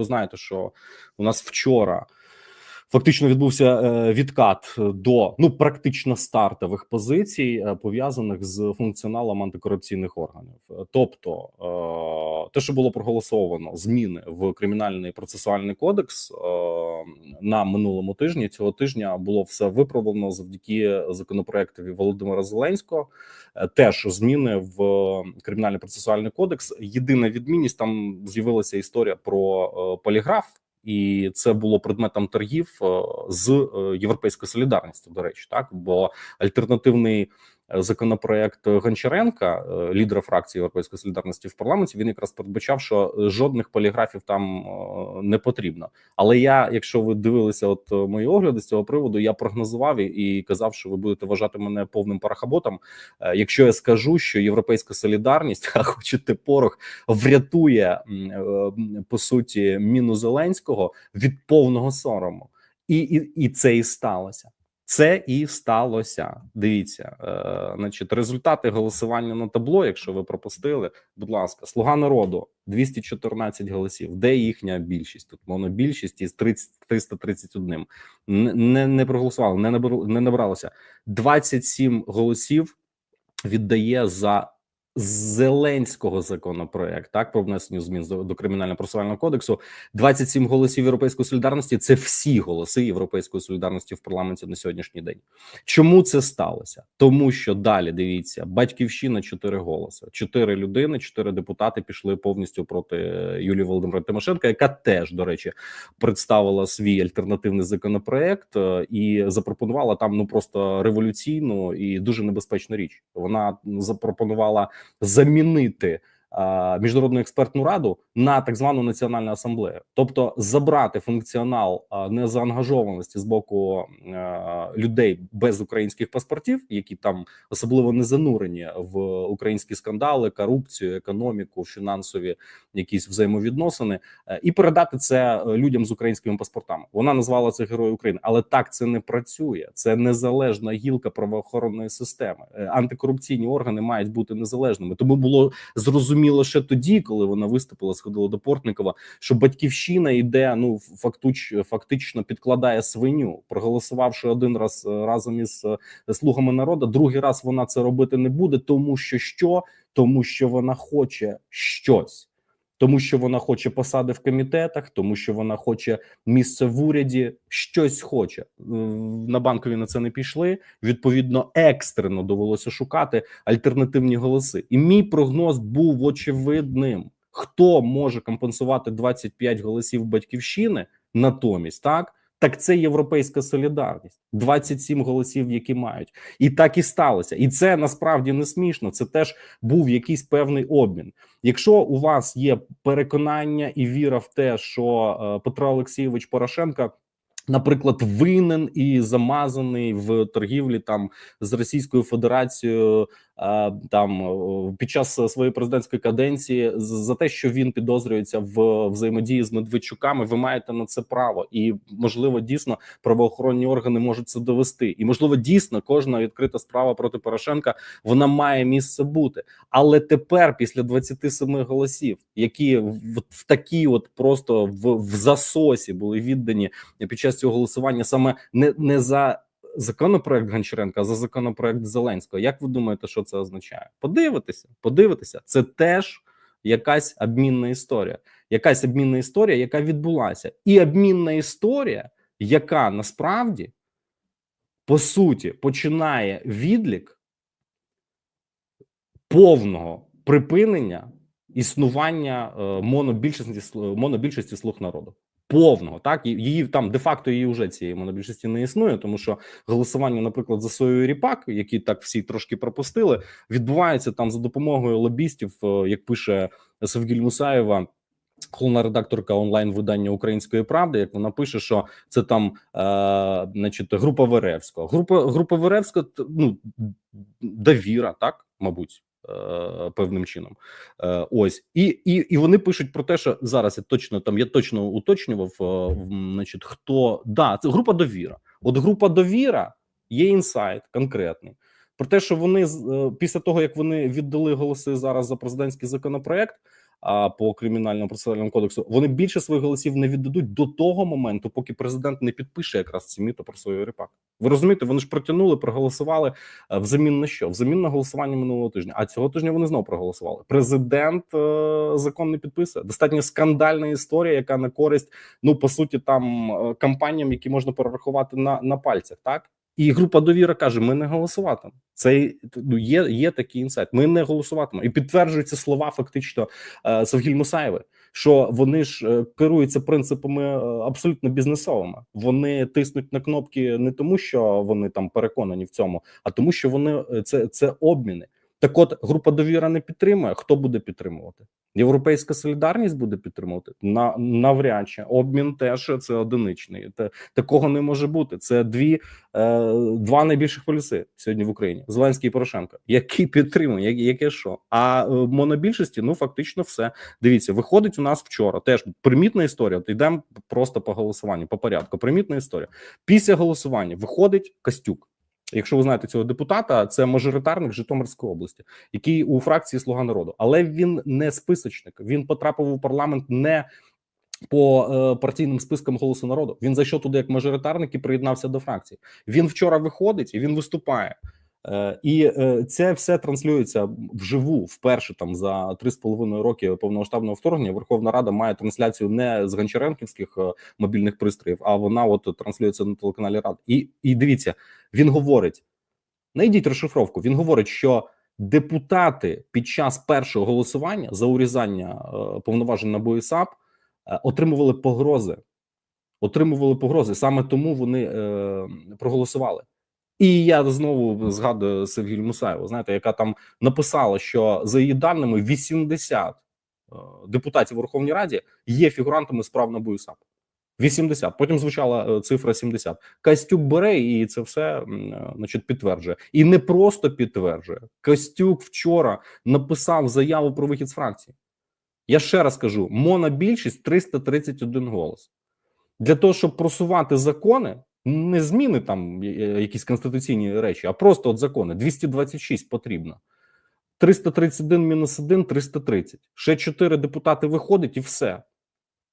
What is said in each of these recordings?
Ви знаєте, що у нас вчора фактично відбувся е, відкат до ну практично стартових позицій, е, пов'язаних з функціоналом антикорупційних органів. Тобто, е, те, що було проголосовано, зміни в кримінальний процесуальний кодекс на минулому тижні. Цього тижня було все виправлено завдяки законопроектові Володимира Зеленського. Теж зміни в кримінальний процесуальний кодекс. Єдина відмінність там з'явилася історія про поліграф. І це було предметом торгів е, з європейської європейською солідарністю. До речі, так бо альтернативний е, законопроект Гончаренка, е, лідера фракції Європейської солідарності в парламенті, він якраз передбачав, що жодних поліграфів там е, не потрібно. Але я, якщо ви дивилися, от е, мої огляди з цього приводу, я прогнозував і, казав, що ви будете вважати мене повним парахаботом. Якщо я скажу, що європейська солідарність, а хочете порох, врятує по суті міну Зеленського від повного сорому, і, і, і це і сталося. Це і сталося. Дивіться, е, значить, результати голосування на табло. Якщо ви пропустили, будь ласка, слуга народу 214 голосів. Де їхня більшість? Тут монобільшість із 30, 331. Не, не, проголосували, не набралося. 27 голосів віддає за Зеленського законопроект, так про внесення змін до, кримінального процесуального кодексу. 27 голосів Європейської солідарності. Це всі голоси Європейської солідарності в парламенті на сьогоднішній день. Чому це сталося? Тому що далі дивіться, батьківщина 4 голоси, 4 людини, 4 депутати пішли повністю проти Юлії Володимира Тимошенка, яка теж до речі представила свій альтернативний законопроект е, і запропонувала там ну просто революційну і дуже небезпечну річ. Вона ну, запропонувала замінити міжнародну експертну раду на так звану національну асамблею, тобто забрати функціонал незаангажованості з боку людей без українських паспортів, які там особливо не занурені в українські скандали, корупцію, економіку, фінансові якісь взаємовідносини, е, і передати це е, людям з українськими паспортами. Вона назвала це Герой України, але так це не працює. Це незалежна гілка правоохоронної системи. Е, Антикорупційні органи мають бути незалежними. Тому було зрозуміло ще тоді, коли вона виступила, сходила до Портникова, що батьківщина йде. Ну фактуч, фактично підкладає свиню, проголосувавши один раз е, разом із е, слугами народу. Другий раз вона це робити не буде, тому що що? Тому що вона хоче щось тому що вона хоче посади в комітетах, тому що вона хоче місце в уряді, щось хоче. На банкові на це не пішли. Відповідно, екстрено довелося шукати альтернативні голоси. І мій прогноз був очевидним: хто може компенсувати 25 голосів батьківщини натомість, так. Так це європейська солідарність, 27 голосів, які мають, і так і сталося. І це насправді не смішно. Це теж був якийсь певний обмін. Якщо у вас є переконання і віра в те, що е, Петро Олексійович Порошенко. Наприклад, винен і замазаний в торгівлі там з Російською Федерацією там під час своєї президентської каденції за те, що він підозрюється в взаємодії з Медведчуками. Ви маєте на це право, і можливо, дійсно правоохоронні органи можуть це довести. І можливо, дійсно кожна відкрита справа проти Порошенка вона має місце бути. Але тепер, після 27 голосів, які в, в такі, от просто в, в засосі були віддані під час цього голосування, саме не, не за законопроект Гончаренка, а за законопроект Зеленського. Як ви думаєте, що це означає? Подивитися, подивитися, це теж якась обмінна історія, якась обмінна історія, яка відбулася, і обмінна історія, яка насправді по суті починає відлік повного припинення існування е, монобільшості монобільшості слуг народу. Повного так її там де-факто її вже цієї монобільшості не існує, тому що голосування, наприклад, за сою ріпак, які так всі трошки пропустили, відбувається там за допомогою лобістів, е, як пише Севгіль Мусаєва. Головна редакторка онлайн видання Української правди, як вона пише, що це там, е, значить, група Веревського. Група група Веревського, т- ну довіра, так мабуть, певним чином. Е, ось і, і, і вони пишуть про те, що зараз я точно там я точно уточнював, е, значить, хто да, це група довіра. От група довіра є інсайт конкретний. Про те, що вони е, після того, як вони віддали голоси зараз за президентський законопроект, по кримінальному процесуальному кодексу, вони більше своїх голосів не віддадуть до того моменту, поки президент не підпише якраз ці міто про свою ріпак. Ви розумієте, вони ж протягнули, проголосували е, взамін на що? Взамін на голосування минулого тижня. А цього тижня вони знову проголосували. Президент е, закон не підписує. Достатньо скандальна історія, яка на користь, ну по суті, там е, кампаніям, які можна перерахувати на, на пальцях, так. І група довіра каже: ми не голосуватимемо. Це ну, є, є такий інсайт. Ми не голосуватимемо. І підтверджуються слова фактично е, Савгіль Мусаєви, що вони ж е, керуються принципами е, абсолютно бізнесовими. Вони тиснуть на кнопки не тому, що вони там переконані в цьому, а тому, що вони це, це обміни. Так, от група довіра не підтримує. Хто буде підтримувати? Європейська солідарність буде підтримувати на навряд чи обмін теж це одиничний. Те такого не може бути. Це дві е, два найбільших полюси сьогодні в Україні: Зеленський і Порошенко, які підтримує, як- яке що. А е, монобільшості, ну фактично, все дивіться. Виходить у нас вчора. Теж примітна історія. От йдемо просто по голосуванню, по порядку. Примітна історія. Після голосування виходить Костюк. Якщо ви знаєте цього депутата, це мажоритарник Житомирської області, який у фракції Слуга народу, але він не списочник. Він потрапив у парламент не по е, партійним спискам голосу народу. Він зайшов туди як мажоритарник і приєднався до фракції. Він вчора виходить і він виступає. Е, і е, це все транслюється вживу вперше там за три з половиною роки повномасштабного вторгнення. Верховна Рада має трансляцію не з гончаренківських е, мобільних пристроїв, а вона от транслюється на телеканалі Рад. І, і дивіться, він говорить: знайдіть розшифровку. Він говорить, що депутати під час першого голосування за урізання повноважень на БОІСАП е, отримували погрози. Отримували погрози. Саме тому вони е, проголосували. І я знову згадую Севгіль Мусаєву, знаєте, яка там написала, що за її даними 80 е, депутатів у Верховній Раді є фігурантами справ на БУСАП. 80. Потім звучала е, цифра 70. Костюк бере і це все е, значить, підтверджує. І не просто підтверджує. Костюк вчора написав заяву про вихід з фракції. Я ще раз кажу: монобільшість 331 голос. Для того, щоб просувати закони, не зміни там е, якісь конституційні речі, а просто от закони. 226 потрібно. 331 мінус 1 – 330. Ще 4 депутати виходить і все.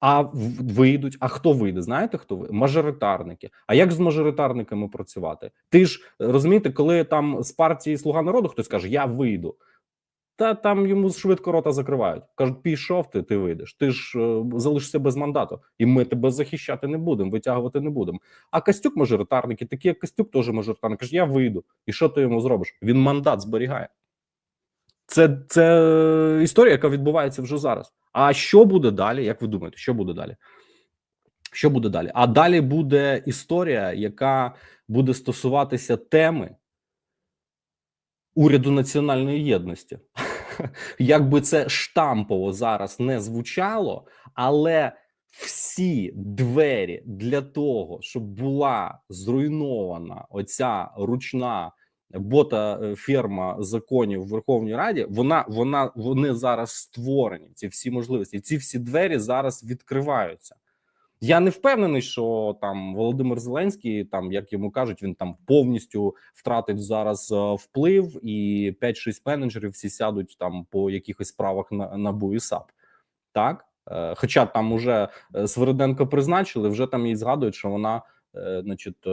А вийдуть. А хто вийде? Знаєте, хто вийде? Мажоритарники. А як з мажоритарниками працювати? Ти ж розумієте, коли там з партії Слуга народу хтось каже, я вийду. Та там йому швидко рота закривають. Кажуть, пішов ти, ти вийдеш. Ти ж е, залишишся без мандату, і ми тебе захищати не будемо, витягувати не будемо. А Костюк мажоритарники, такі як Костюк, теж мажоритарник. Каже, я вийду. І що ти йому зробиш? Він мандат зберігає. Це, це історія, яка відбувається вже зараз. А що буде далі? Як ви думаєте, що буде далі? Що буде далі? А далі буде історія, яка буде стосуватися теми уряду національної єдності. Як би це штампово зараз не звучало, але всі двері для того, щоб була зруйнована оця ручна бота е, ферма законів в Верховній Раді, вона вона вони зараз створені. Ці всі можливості, ці всі двері зараз відкриваються. Я не впевнений, що там Володимир Зеленський, там як йому кажуть, він там повністю втратить зараз е, вплив, і 5-6 менеджерів всі сядуть там по якихось справах на на САП. Так, Е, хоча там уже е, Свириденко призначили, вже там їй згадують, що вона, значить, е,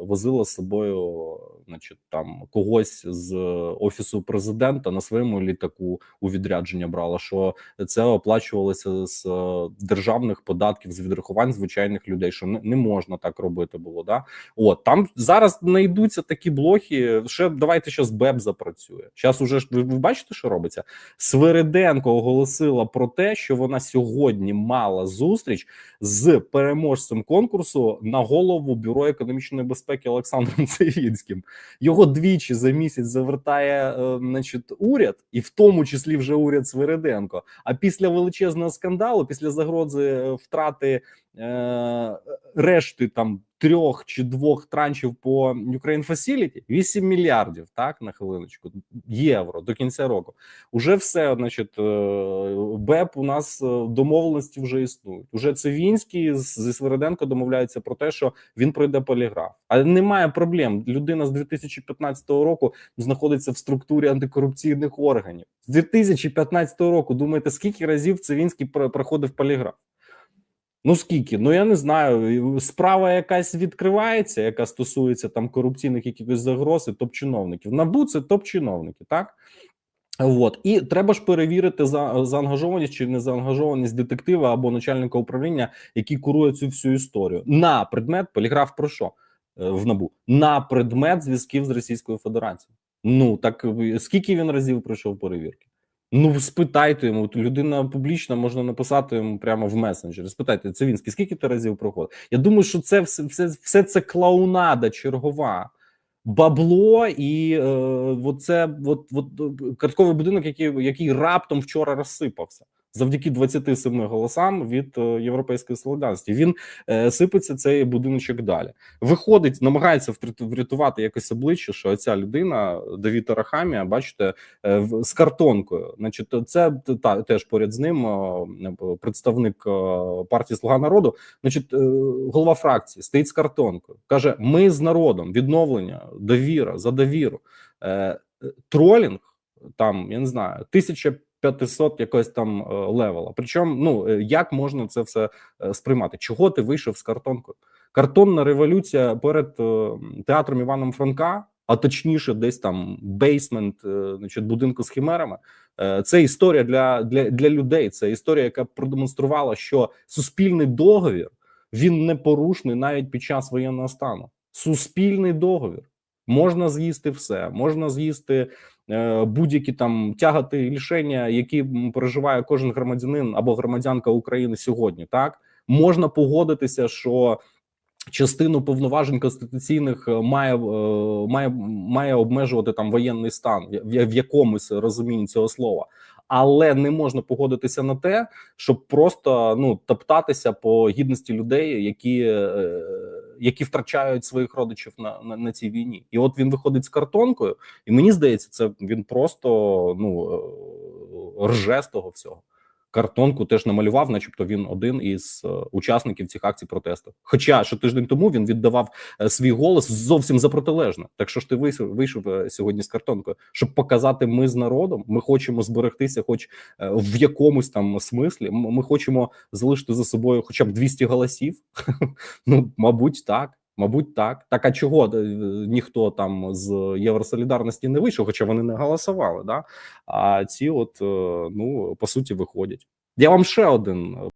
возила з собою, значить, там когось з офісу президента на своєму літаку у відрядження брала. Що це оплачувалося з е, державних податків з відрахувань звичайних людей, що не, можна так робити було. Да, от там зараз знайдуться такі блохи. Ще давайте зараз БЕБ запрацює. Зараз уже ви бачите, що робиться. Свириденко оголосила про те, що вона сьогодні мала зустріч з переможцем конкурсу на голову бюро економічної безпеки Олександром Цивінським. Його двічі за місяць завертає, е, значить, уряд, і в тому числі вже уряд Свириденко. А після величезного скандалу, після загрози е, втрати е, решти там трьох чи двох траншів по Ukraine Facility 8 мільярдів, так на хвилиночку євро до кінця року. Уже все, значить, е, БЕП у нас е, домовленості вже існують. Уже Цивінський з- зі Свириденко домовляються про те, що він пройде поліграф. Але немає проблем. Людина з 2015 року знаходиться в структурі антикорупційних органів. З 2015 року думаєте, скільки разів Цивінський про- проходив поліграф? Ну скільки? Ну я не знаю. Справа якась відкривається, яка стосується там корупційних якихось загроз і топ-чиновників. Набу це топ-чиновники, так? От і треба ж перевірити за заангажованість чи не заангажованість детектива або начальника управління, який курує цю всю історію на предмет поліграф про що е, в набу на предмет зв'язків з Російською Федерацією. Ну так е, скільки він разів пройшов перевірки? Ну спитайте йому. Людина публічна, можна написати йому прямо в месенджері. Спитайте Цивінський, скільки ти разів проходив? Я думаю, що це все, все, все це клоунада чергова бабло, і е, оце, от, от, е, картковий будинок, який, який раптом вчора розсипався. Завдяки 27 голосам від е, європейської солідарності він е, сипеться цей будиночок далі. Виходить, намагається вряту- врятувати якось обличчя, що ця людина Давід Арахамія, бачите, е, з картонкою. Значить, це та теж поряд з ним представник партії Слуга народу. Значить, голова фракції стоїть з картонкою. каже: Ми з народом, відновлення, довіра за довіру. Тролінг там, я не знаю, 1500 якось там е, левела. Причому, ну е, як можна це все е, сприймати? Чого ти вийшов з картонкою? Картонна революція перед театром Іваном Франка, а точніше, десь там бейсмент, значить, будинку з химерами. Е, Це історія для, для, для людей. Це історія, яка продемонструвала, що суспільний договір він непорушний навіть під час воєнного стану. Суспільний договір можна з'їсти все, можна з'їсти е, будь-які там тягати рішення, які переживає кожен громадянин або громадянка України сьогодні. Так можна погодитися, що частину повноважень конституційних е, має е, має має обмежувати там воєнний стан в, в якомусь розумінні цього слова. Але не можна погодитися на те, щоб просто ну топтатися по гідності людей, які е, які втрачають своїх родичів на, на, на цій війні. І от він виходить з картонкою, і мені здається, це він просто ну е, рже з того всього. Картонку теж намалював, начебто він один із е, учасників цих акцій протесту. Хоча що тиждень тому він віддавав е, свій голос зовсім за протилежне. Так що ж ти вийшов, вийшов е, сьогодні з картонкою, щоб показати, ми з народом, ми хочемо зберегтися, хоч в якомусь там смислі. Ми хочемо залишити за собою хоча б 200 голосів. Ну, мабуть, так. Мабуть, так. Так а чого е, ніхто там з Євросолідарності не вийшов, хоча вони не голосували, да? А ці, от, е, ну, по суті, виходять. Я вам ще один